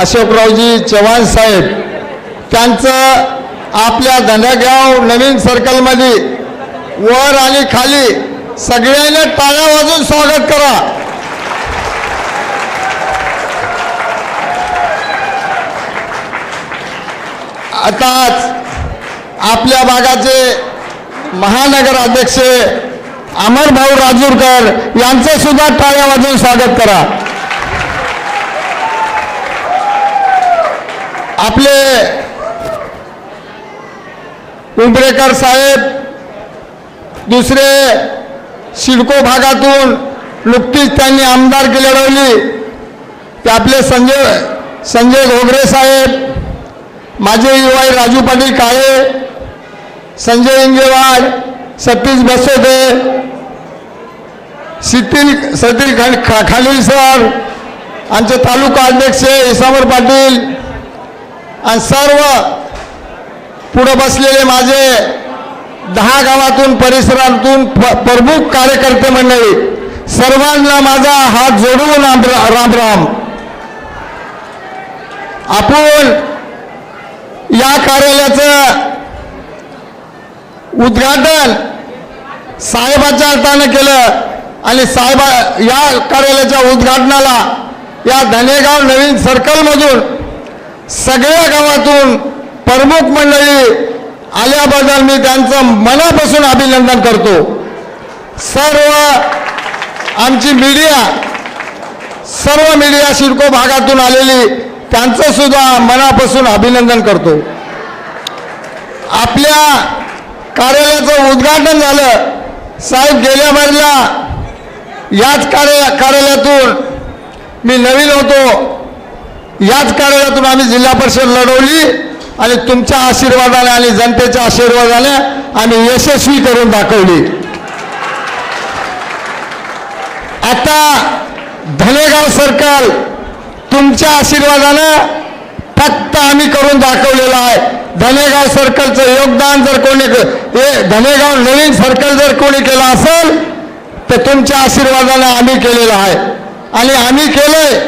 अशोकरावजी चव्हाण साहेब त्यांचं आपल्या धनगाव नवीन सर्कलमध्ये वर आणि खाली सगळ्यांना टाळ्या वाजून स्वागत करा. आताच आपल्या भागाचे महानगर अध्यक्ष अमरभाऊ राजूरकर यांचं सुद्धा टाळ्या वाजून स्वागत करा. आपले उंबरेकर साहेब दुसरे सिडको भागातून नुकतीच त्यांनी आमदारकी लढवली. ते आपले संजय संजय घोगरे साहेब माझे युवाई राजू पाटील काळे संजय इंगेवाड सतीश बसोदे सितील सतील खा- खालील सर आमचे तालुका अध्यक्ष इसामर पाटील आणि सर्व पुढं बसलेले माझे दहा गावातून परिसरातून प्रमुख कार्यकर्ते मंडळी सर्वांना माझा हात जोडून राम राम राम. आपण या कार्यालयाचं उद्घाटन साहेबाच्या हातानं केलं आणि साहेबा या कार्यालयाच्या उद्घाटनाला या धनेगाव नवीन सर्कलमधून सगळ्या गावातून प्रमुख मंडळी आल्याबद्दल मी त्यांचं मनापासून अभिनंदन करतो. सर्व आमची मीडिया सर्व मीडिया शिडको भागातून आलेली त्यांचं सुद्धा मनापासून अभिनंदन करतो. आपल्या कार्यालयाचं उद्घाटन झालं. साहेब गेल्या बारीला याच कार्या कार्यालयातून मी नवीन होतो. याच कार्यालयातून आम्ही जिल्हा परिषद लढवली आणि तुमच्या आशीर्वादाने आणि जनतेच्या आशीर्वादाने आम्ही यशस्वी करून दाखवली. आता धनेगाव सर्कल तुमच्या आशीर्वादानं फक्त आम्ही करून दाखवलेलं आहे. धनेगाव सर्कलचं योगदान जर कोणी धनेगाव नवीन सर्कल जर कोणी केलं असेल तर तुमच्या आशीर्वादानं आम्ही केलेलं आहे. आणि आम्ही केलंय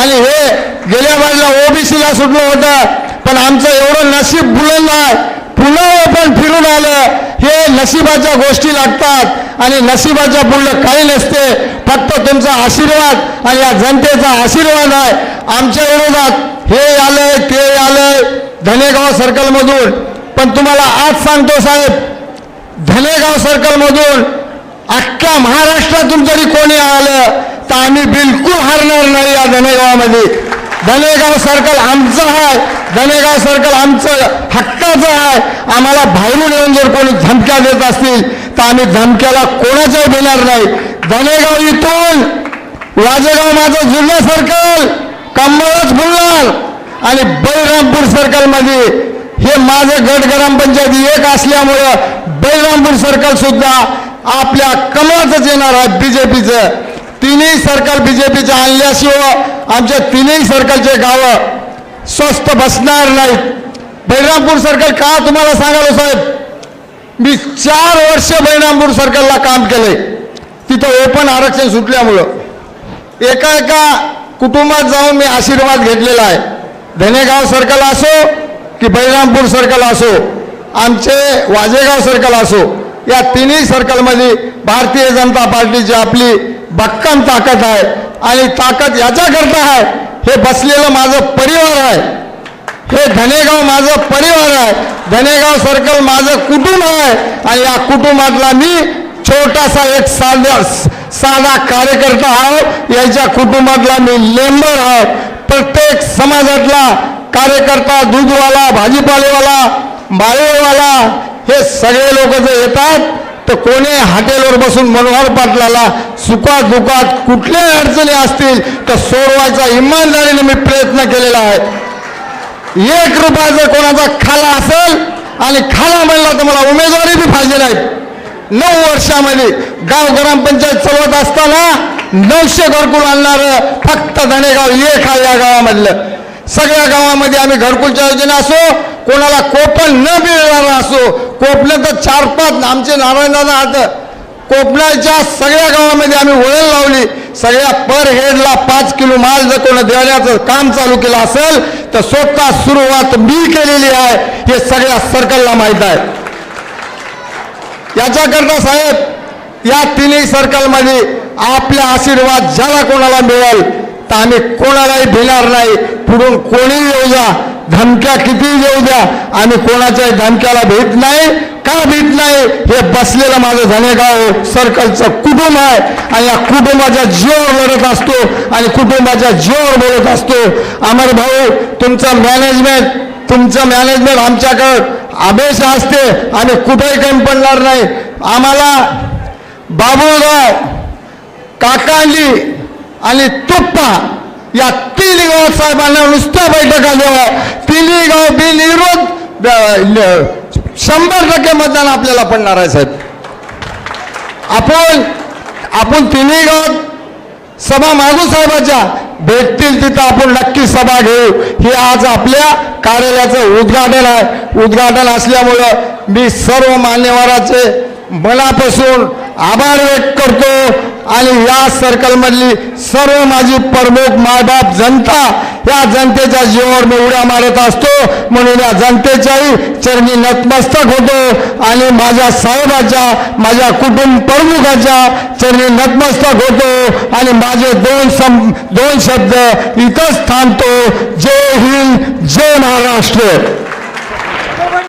आणि हे गेल्या बाजूला ओबीसीला सुटलं होतं पण आमचं एवढं नशीब बुलंद आहे पुन्हा पण फिरून आलं. हे नशिबाच्या गोष्टी लागतात आणि नशिबाच्या पुढलं काही नसते. फक्त तुमचा आशीर्वाद आणि या जनतेचा आशीर्वाद आहे. आमच्या विरोधात हे आलंय ते आलंय धनेगाव सर्कलमधून. पण तुम्हाला आज सांगतो साहेब धनेगाव सर्कलमधून अख्ख्या महाराष्ट्रातून जरी कोणी आलं तर आम्ही बिलकुल हरणार नाही या धनेगावामध्ये. धनेगाव सर्कल आमचं आहे. धनेगाव सर्कल आमचं हक्काचं आहे. आम्हाला बाहेरून येऊन जर कोणी धमक्या देत असतील तर आम्ही धमक्याला कोणाच्याही देणार नाही. धनेगाव इथून वाजेगाव माझं जुनं सर्कल कमळच बोलणार आणि बळीरामपूर सर्कलमध्ये. हे माझं गट ग्रामपंचायत एक असल्यामुळं बळीरामपूर सर्कल सुद्धा आपल्या कमळाचंच येणार आहे बीजेपीचं तिन्ही सर्कल बीजेपीचे आणल्याशिवाय आमच्या तिन्ही सर्कलचे गावं स्वस्त बसणार नाहीत. बहिरामपूर सर्कल का तुम्हाला सांगालो साहेब? मी चार वर्ष बहिरामपूर सर्कलला काम केले तिथं ओपन आरक्षण सुटल्यामुळं. एका एका कुटुंबात जाऊन मी आशीर्वाद घेतलेला आहे. धनेगाव सर्कल असो की बहिरामपूर सर्कल असो आमचे वाजेगाव सर्कल असो या तिन्ही सर्कलमध्ये भारतीय जनता पार्टीची आपली भक्कम ताकद आहे आणि ताकद याच्याकरता आहे. हे बसलेलं माझं परिवार आहे. हे धनेगाव माझं परिवार आहे. धनेगाव सर्कल माझं कुटुंब आहे. आणि या कुटुंबातला मी छोटासा एक साधा साधा कार्यकर्ता आहोत याच्या कुटुंबातला मी मेंबर आहे. प्रत्येक समाजातला कार्यकर्ता दूधवाला भाजीपालेवाला माळेवाला हे सगळे लोक जे येतात तर कोणी हॉटेलवर बसून मनोहर पाटलाला सुखात दुखात कुठल्याही अडचणी असतील तर सोडवायचा इमानदारीने मी प्रयत्न केलेला आहे. एक रुपया जर कोणाचा खाला असेल आणि खाला म्हणला तर मला उमेदवारी बी पाहिजे नाही नऊ वर्षामध्ये गाव ग्रामपंचायत चालवत असताना नऊशे घरकुल आणणारं फक्त धनेगाव एक हा या गावामधलं. सगळ्या गावामध्ये आम्ही घरकुलच्या योजना असो कोणाला कोपण न मिळणार असो कोपलं तर चार पाच आमचे नारायणदादा आता कोकणाच्या सगळ्या गावामध्ये आम्ही वळण लावली. सगळ्या पर हेडला पाच किलो माल जर कोण देण्याचं काम चालू केलं असेल तर स्वतः सुरुवात मी केलेली आहे. हे सगळ्या सर्कलला माहीत आहे. याच्याकरता साहेब या तिन्ही सर्कलमध्ये आपला आशीर्वाद ज्याला कोणाला मिळेल तर आम्ही कोणालाही भिणार नाही. पुढून कोणी येऊ द्या. धमक्या किती येऊ द्या. आम्ही कोणाच्याही धमक्याला भेट नाही. का भेट नाही? हे बसलेलं माझं धनेगाव सर्कलचं कुटुंब आहे. आणि या कुटुंबाच्या जीवावर लढत असतो. आणि कुटुंबाच्या जीवावर बोलत असतो. अमर भाऊ तुमचं मॅनेजमेंट तुमचं मॅनेजमेंट आमच्याकडं आदेश असते. आणि कुठेही कमी पडणार नाही. आम्हाला बाबूराव काकांली आणि तुप्पा या तिन्ही गाव साहेबांना नुसत्या बैठका द्यावा तिन्ही गाव बिनविरोध ल- शंभर टक्के मतदान आपल्याला पडणार आहे साहेब. आपण आपण तिन्ही गावात सभा मागू साहेबाच्या. भेटतील तिथं आपण नक्की सभा घेऊ. हे आज आपल्या कार्यालयाचं उद्घाटन आहे. उद्घाटन असल्यामुळं मी सर्व मान्यवराचे मनापासून आभार व्यक्त करतो आणि या सर्कलमधली सर्व माझी प्रमुख मायबाप जनता या जनतेच्या जीवावर मी उड्या मारत असतो. म्हणून या जनतेच्याही चरणी नतमस्तक होतो आणि माझ्या साहेबाच्या माझ्या कुटुंब प्रमुखाच्या चरणी नतमस्तक होतो आणि माझे दोन सं दोन शब्द इथंच थांबतो. जय हिंद जय महाराष्ट्र.